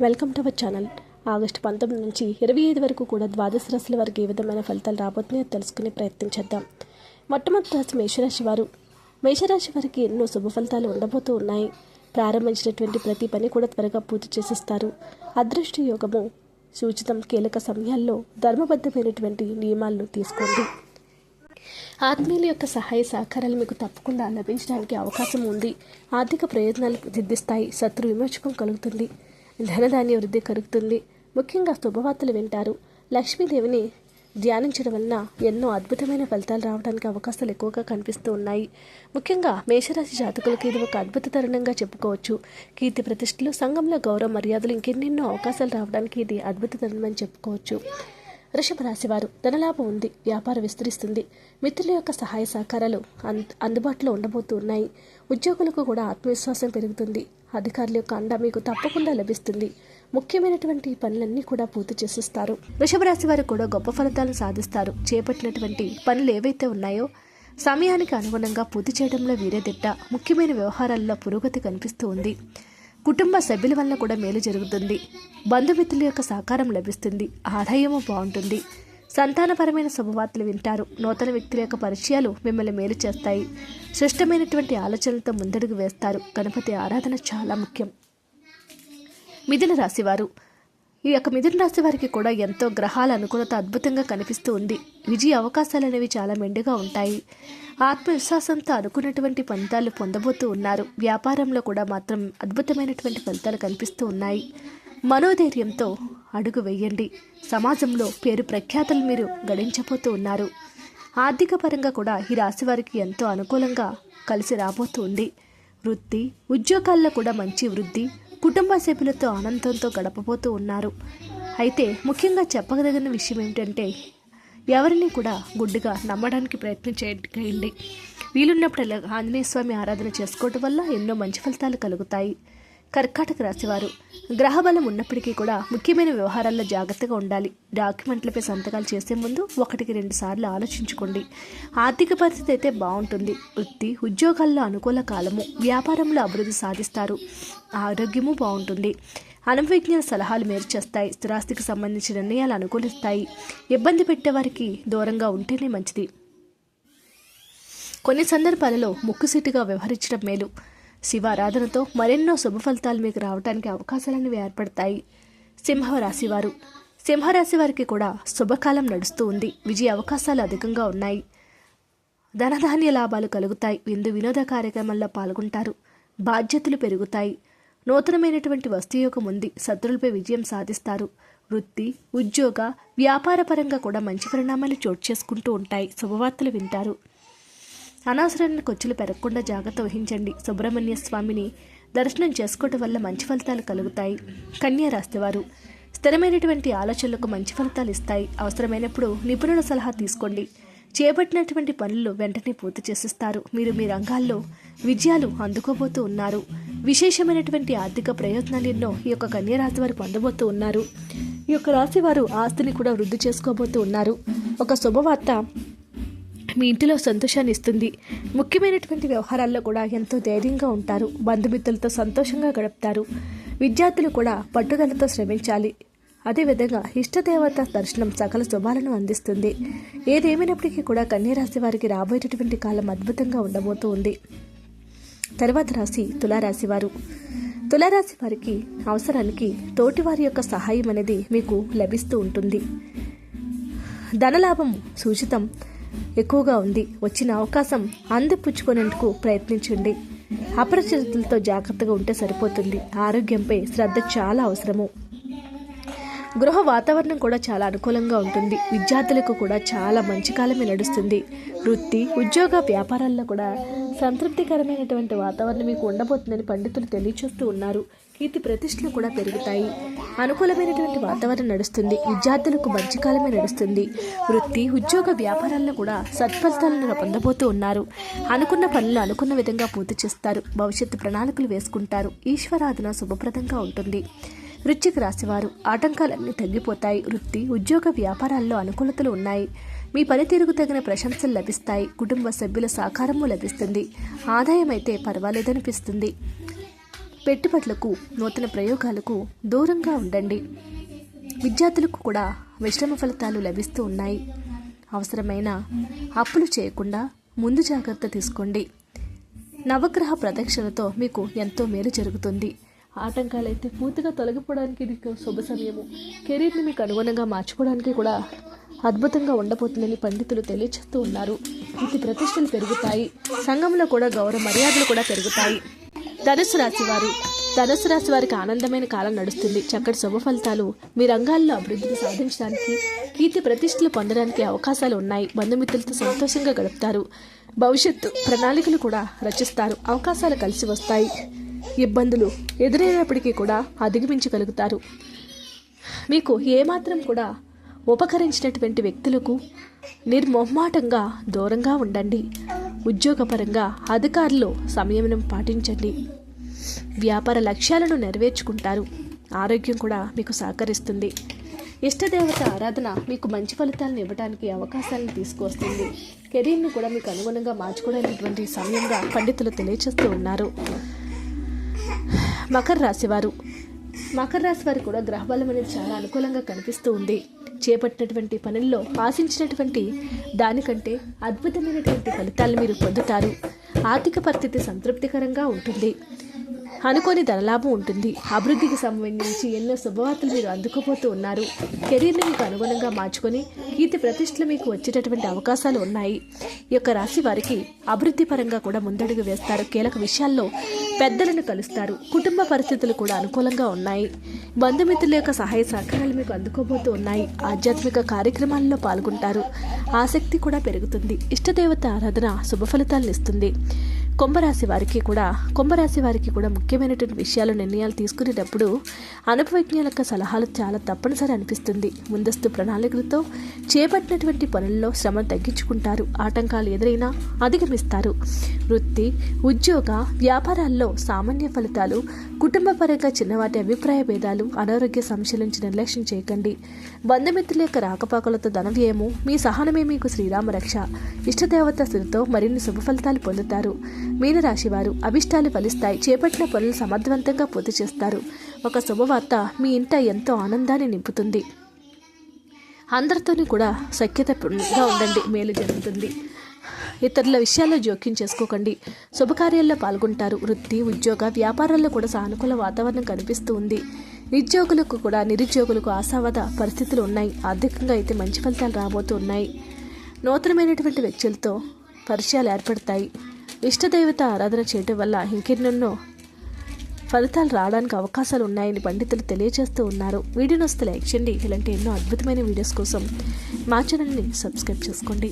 Welcome to our channel. August పంతొమ్మిది నుంచి ఇరవై ఐదు వరకు కూడా ద్వాదశ రాశుల వారికి ఏ విధమైన ఫలితాలు రాబోతున్నాయో తెలుసుకునే ప్రయత్నం చేద్దాం. మొట్టమొదటి రాశి మేషరాశి వారు. మేషరాశి వారికి ఎన్నో శుభ ఫలితాలు ఉండబోతూ ఉన్నాయి. ప్రారంభించినటువంటి ప్రతి పని కూడా త్వరగా పూర్తి చేసిస్తారు. అదృష్ట యోగము సూచితం కీలక సమయాల్లో ధర్మబద్ధమైనటువంటి నియమాలను తీసుకోండి. ఆత్మీయుల యొక్క సహాయ సహకారాలు మీకు తప్పకుండా లభించడానికి అవకాశం ఉంది. ఆర్థిక ప్రయోజనాలు సిద్ధిస్తాయి. శత్రు విమోచకం కలుగుతుంది. ధనధాన్య వృద్ధి కలుగుతుంది ముఖ్యంగా శుభవార్తలు వింటారు. లక్ష్మీదేవిని ధ్యానించడం వలన ఎన్నో అద్భుతమైన ఫలితాలు రావడానికి అవకాశాలు ఎక్కువగా కనిపిస్తూ ఉన్నాయి. ముఖ్యంగా మేషరాశి జాతకులకు ఇది ఒక అద్భుత తరుణంగా చెప్పుకోవచ్చు. కీర్తి ప్రతిష్టలు సంఘంలో గౌరవ మర్యాదలు ఇంకెన్నెన్నో అవకాశాలు రావడానికి ఇది అద్భుత తరుణం అని చెప్పుకోవచ్చు. వృషభ రాశి వారు ధనలాభం ఉంది వ్యాపారం విస్తరిస్తుంది. మిత్రుల యొక్క సహాయ సహకారాలు అన్ అందుబాటులో ఉండబోతూ ఉన్నాయి. ఉద్యోగులకు కూడా ఆత్మవిశ్వాసం పెరుగుతుంది. అధికారుల యొక్క అండ మీకు తప్పకుండా లభిస్తుంది. ముఖ్యమైనటువంటి పనులన్నీ కూడా పూర్తి చేసిస్తారు. వృషభ రాశి వారు కూడా గొప్ప ఫలితాలను సాధిస్తారు. చేపట్టినటువంటి పనులు ఏవైతే ఉన్నాయో సమయానికి అనుగుణంగా పూర్తి చేయడంలో వీరే దిట్ట ముఖ్యమైన వ్యవహారాల్లో పురోగతి కనిపిస్తూ ఉంది. కుటుంబ సభ్యుల వల్ల కూడా మేలు జరుగుతుంది. బంధుమిత్రుల యొక్క సహకారం లభిస్తుంది. ఆదాయము బాగుంటుంది. సంతానపరమైన శుభవార్తలు వింటారు. నూతన వ్యక్తుల యొక్క పరిచయాలు మిమ్మల్ని మేలు చేస్తాయి. శ్రేష్టమైనటువంటి ఆలోచనలతో ముందడుగు వేస్తారు. గణపతి ఆరాధన చాలా ముఖ్యం. మిథున రాశివారు. ఈ యొక్క మిథున రాశి వారికి కూడా ఎంతో గ్రహాల అనుకూలత అద్భుతంగా కనిపిస్తూ ఉంది. విజయ అవకాశాలు అనేవి చాలా మెండుగా ఉంటాయి. ఆత్మవిశ్వాసంతో అనుకున్నటువంటి ఫలితాలు పొందబోతూ ఉన్నారు. వ్యాపారంలో కూడా మాత్రం అద్భుతమైనటువంటి ఫలితాలు కనిపిస్తూ ఉన్నాయి. మనోధైర్యంతో అడుగు వేయండి. సమాజంలో పేరు ప్రఖ్యాతలు మీరు గడించబోతూ ఉన్నారు. ఆర్థిక పరంగా కూడా ఈ రాశి వారికి ఎంతో అనుకూలంగా కలిసి రాబోతూ ఉంది. వృత్తి ఉద్యోగాల్లో కూడా మంచి వృద్ధి కుటుంబ సభ్యులతో ఆనందంతో గడపబోతూ ఉన్నారు. అయితే ముఖ్యంగా చెప్పదగిన విషయం ఏమిటంటే ఎవరిని కూడా గుడ్డుగా నమ్మడానికి ప్రయత్నం చేయండి వీలున్నప్పుడల్లా ఆంజనేయ స్వామి ఆరాధన చేసుకోవటం వల్ల ఎన్నో మంచి ఫలితాలు కలుగుతాయి. కర్కాటక రాశివారు. గ్రహబలం ఉన్నప్పటికీ కూడా ముఖ్యమైన వ్యవహారాల్లో జాగ్రత్తగా ఉండాలి. డాక్యుమెంట్లపై సంతకాలు చేసే ముందు ఒకటికి రెండు సార్లు ఆలోచించుకోండి. ఆర్థిక పరిస్థితి అయితే బాగుంటుంది. వృత్తి ఉద్యోగాల్లో అనుకూల కాలము వ్యాపారంలో అభివృద్ధి సాధిస్తారు. ఆరోగ్యము బాగుంటుంది. అనువిజ్ఞాన సలహాలు మేలు చేస్తాయి స్థిరాస్తికి సంబంధించిన నిర్ణయాలు అనుకూలిస్తాయి. ఇబ్బంది పెట్టేవారికి దూరంగా ఉంటేనే మంచిది. కొన్ని సందర్భాలలో ముక్కుసీటుగా వ్యవహరించడం మేలు. శివారాధనతో మరెన్నో శుభ ఫలితాలు మీకు రావడానికి అవకాశాలనేవి ఏర్పడతాయి. సింహరాశి వారు సింహరాశి వారికి కూడా శుభకాలం నడుస్తూ ఉంది. విజయ అవకాశాలు అధికంగా ఉన్నాయి. ధనధాన్య లాభాలు కలుగుతాయి. విందు వినోద కార్యక్రమాల్లో పాల్గొంటారు. బాధ్యతలు పెరుగుతాయి. నూతనమైనటువంటి వస్తుయోగం ఉంది. శత్రులపై విజయం సాధిస్తారు. వృత్తి ఉద్యోగ వ్యాపార పరంగా కూడా మంచి పరిణామాలు చోటు చేసుకుంటూ ఉంటాయి. శుభవార్తలు వింటారు. అనవసరమైన ఖర్చులు పెరగకుండా జాగ్రత్త వహించండి. సుబ్రహ్మణ్య స్వామిని దర్శనం చేసుకోవటం వల్ల మంచి ఫలితాలు కలుగుతాయి. కన్యా రాశివారు స్థిరమైనటువంటి ఆలోచనలకు మంచి ఫలితాలు ఇస్తాయి. అవసరమైనప్పుడు నిపుణుల సలహా తీసుకోండి. చేపట్టినటువంటి పనులు వెంటనే పూర్తి చేసిస్తారు. మీరు మీ రంగాల్లో విజయాలు అందుకోబోతూ ఉన్నారు. విశేషమైనటువంటి ఆర్థిక ప్రయోజనాలు ఎన్నో ఈ యొక్క కన్యా రాశి వారు పొందబోతూ ఉన్నారు. ఈ యొక్క రాశి వారు ఆస్తిని కూడా వృద్ధి చేసుకోబోతూ ఉన్నారు. ఒక శుభవార్త మీ ఇంటిలో సంతోషాన్ని ఇస్తుంది. ముఖ్యమైనటువంటి వ్యవహారాల్లో కూడా ఎంతో ధైర్యంగా ఉంటారు. బంధుమిత్రులతో సంతోషంగా గడుపుతారు. విద్యార్థులు కూడా పట్టుదలతో శ్రమించాలి. అదేవిధంగా ఇష్టదేవత దర్శనం సకల శుభాలను అందిస్తుంది. ఏదేమైనప్పటికీ కూడా కన్యరాశి వారికి రాబోయేటటువంటి కాలం అద్భుతంగా ఉండబోతూ ఉంది. తర్వాత రాశి తులారాశి వారు. తులారాశి వారికి అవసరానికి తోటివారి యొక్క సహాయం అనేది మీకు లభిస్తూ ఉంటుంది. ధనలాభం సూచితం. ఎక్కువగా ఉంది. వచ్చిన అవకాశం అందిపుచ్చుకునేందుకు ప్రయత్నించండి. అపరిచితులతో జాగ్రత్తగా ఉంటే సరిపోతుంది. ఆరోగ్యంపై శ్రద్ధ చాలా అవసరము. గృహ వాతావరణం కూడా చాలా అనుకూలంగా ఉంటుంది. విద్యార్థులకు కూడా చాలా మంచి కాలమే నడుస్తుంది. వృత్తి ఉద్యోగ వ్యాపారాల్లో కూడా సంతృప్తికరమైనటువంటి వాతావరణం మీకు ఉండబోతుందని పండితులు తెలియచేస్తూ ఉన్నారు. కీర్తి ప్రతిష్టలు కూడా పెరుగుతాయి. అనుకూలమైనటువంటి వాతావరణం నడుస్తుంది. విద్యార్థులకు మంచి కాలమే నడుస్తుంది. వృత్తి ఉద్యోగ వ్యాపారాల్లో కూడా సత్ఫలితాలను పొందబోతూ ఉన్నారు. అనుకున్న పనులు అనుకున్న విధంగా పూర్తి చేస్తారు. భవిష్యత్తు ప్రణాళికలు వేసుకుంటారు. ఈశ్వరాధన శుభప్రదంగా ఉంటుంది. వృశ్చిక రాశివారు ఆటంకాలన్నీ తగ్గిపోతాయి. వృత్తి ఉద్యోగ వ్యాపారాల్లో అనుకూలతలు ఉన్నాయి. మీ పనితీరుకు తగిన ప్రశంసలు లభిస్తాయి. కుటుంబ సభ్యుల సహకారము లభిస్తుంది. ఆదాయం అయితే పర్వాలేదనిపిస్తుంది. పెట్టుబడులకు నూతన ప్రయోగాలకు దూరంగా ఉండండి. విద్యార్థులకు కూడా మిశ్రమ ఫలితాలు లభిస్తూ ఉన్నాయి. అవసరమైన అప్పులు చేయకుండా ముందు జాగ్రత్త తీసుకోండి. నవగ్రహ ప్రదక్షిణతో మీకు ఎంతో మేలు జరుగుతుంది. ఆటంకాలైతే పూర్తిగా తొలగిపోవడానికి ఇది శుభ సమయము. కెరీర్ని మీకు అనుగుణంగా మార్చుకోవడానికి కూడా అద్భుతంగా ఉండబోతుందని పండితులు తెలియచేస్తూ ఉన్నారు. ఇది ప్రతిష్టలు పెరుగుతాయి. సంఘంలో కూడా గౌరవ మర్యాదలు కూడా పెరుగుతాయి. ధనుసు రాశి వారు ధనుసు రాశి వారికి ఆనందమైన కాలం నడుస్తుంది. చక్కటి శుభ ఫలితాలు మీ రంగాల్లో అభివృద్ధిని సాధించడానికి కీర్తి ప్రతిష్టలు పొందడానికి అవకాశాలు ఉన్నాయి. బంధుమిత్రులతో సంతోషంగా గడుపుతారు. భవిష్యత్తు ప్రణాళికలు కూడా రచిస్తారు. అవకాశాలు కలిసి వస్తాయి. ఇబ్బందులు ఎదురైనప్పటికీ కూడా అధిగమించగలుగుతారు. మీకు ఏమాత్రం కూడా ఉపకరించినటువంటి వ్యక్తులకు నిర్మొహమాటంగా దూరంగా ఉండండి. ఉద్యోగపరంగా అధికారులు సంయమనం పాటించండి. వ్యాపార లక్ష్యాలను నెరవేర్చుకుంటారు. ఆరోగ్యం కూడా మీకు సహకరిస్తుంది. ఇష్టదేవత ఆరాధన మీకు మంచి ఫలితాలను ఇవ్వడానికి అవకాశాలను తీసుకొస్తుంది. కెరీర్ను కూడా మీకు అనుగుణంగా మార్చుకోవడానికి సమయంగా పండితులు తెలియచేస్తూ ఉన్నారు. మకర రాశివారు మకర రాశి వారు కూడా గ్రహబలం అనేది చాలా అనుకూలంగా కనిపిస్తూ ఉంది. చేపట్టినటువంటి పనుల్లో ఆశించినటువంటి దానికంటే అద్భుతమైనటువంటి ఫలితాలు మీరు పొందుతారు. ఆర్థిక పరిస్థితి సంతృప్తికరంగా ఉంటుంది. అనుకోని ధనలాభం ఉంటుంది. అభివృద్ధికి సంబంధించి ఎన్నో శుభవార్తలు మీరు అందుకోబోతూ ఉన్నారు. కెరీర్ని మీకు అనుగుణంగా మార్చుకొని కీర్తి ప్రతిష్టలు మీకు వచ్చేటటువంటి అవకాశాలు ఉన్నాయి. ఈ యొక్క రాశి వారికి అభివృద్ధి పరంగా కూడా ముందడుగు వేస్తారు. కీలక విషయాల్లో పెద్దలను కలుస్తారు. కుటుంబ పరిస్థితులు కూడా అనుకూలంగా ఉన్నాయి. బంధుమిత్రుల యొక్క సహాయ సహకారాలు మీకు అందుకోబోతూ ఉన్నాయి. ఆధ్యాత్మిక కార్యక్రమాల్లో పాల్గొంటారు. ఆసక్తి కూడా పెరుగుతుంది. ఇష్టదేవత ఆరాధన శుభ ఫలితాలను ఇస్తుంది. కుంభరాశి వారికి కూడా కుంభరాశి వారికి కూడా ముఖ్యమైనటువంటి విషయాలు నిర్ణయాలు తీసుకునేటప్పుడు అనుభవజ్ఞుల సలహాలు చాలా తప్పనిసరి అనిపిస్తుంది. ముందస్తు ప్రణాళికలతో చేపట్టినటువంటి పనుల్లో శ్రమ తగ్గించుకుంటారు. ఆటంకాలు ఎదురైనా అధిగమిస్తారు. వృత్తి ఉద్యోగ వ్యాపారాల్లో సామాన్య ఫలితాలు కుటుంబపరంగా చిన్నవాటి అభిప్రాయ భేదాలు అనారోగ్య సమస్యల నుంచి నిర్లక్ష్యం చేయకండి. బంధుమిత్రుల యొక్క రాకపాకలతో ధన వ్యయము మీ సహనమే మీకు శ్రీరామ రక్ష. ఇష్టదేవత స్థితితో మరిన్ని శుభ ఫలితాలు పొందుతారు. మీనరాశివారు అభిష్టాలు ఫలిస్తాయి. చేపట్టిన పనులు సమర్థవంతంగా పూర్తి చేస్తారు. ఒక శుభవార్త మీ ఇంట ఎంతో ఆనందాన్ని నింపుతుంది. అందరితోనూ కూడా సఖ్యతగా ఉండండి. మేలు జరుగుతుంది. ఇతరుల విషయాల్లో జోక్యం చేసుకోకండి. శుభకార్యాల్లో పాల్గొంటారు. వృత్తి ఉద్యోగ వ్యాపారాల్లో కూడా సానుకూల వాతావరణం కనిపిస్తూ ఉంది. నిరుద్యోగులకు కూడా నిరుద్యోగులకు ఆశావాద పరిస్థితులు ఉన్నాయి. ఆర్థికంగా అయితే మంచి ఫలితాలు రాబోతూ ఉన్నాయి నూతనమైనటువంటి వ్యక్తులతో పరిచయాలు ఏర్పడతాయి. ఇష్టదేవత ఆరాధన చేయటం వల్ల ఇంకెన్నెన్నో ఫలితాలు రావడానికి అవకాశాలు ఉన్నాయని పండితులు తెలియజేస్తూ ఉన్నారు. వీడియోని వస్తే లైక్ చేయండి. ఇలాంటి ఎన్నో అద్భుతమైన వీడియోస్ కోసం మా ఛానల్ని సబ్స్క్రైబ్ చేసుకోండి.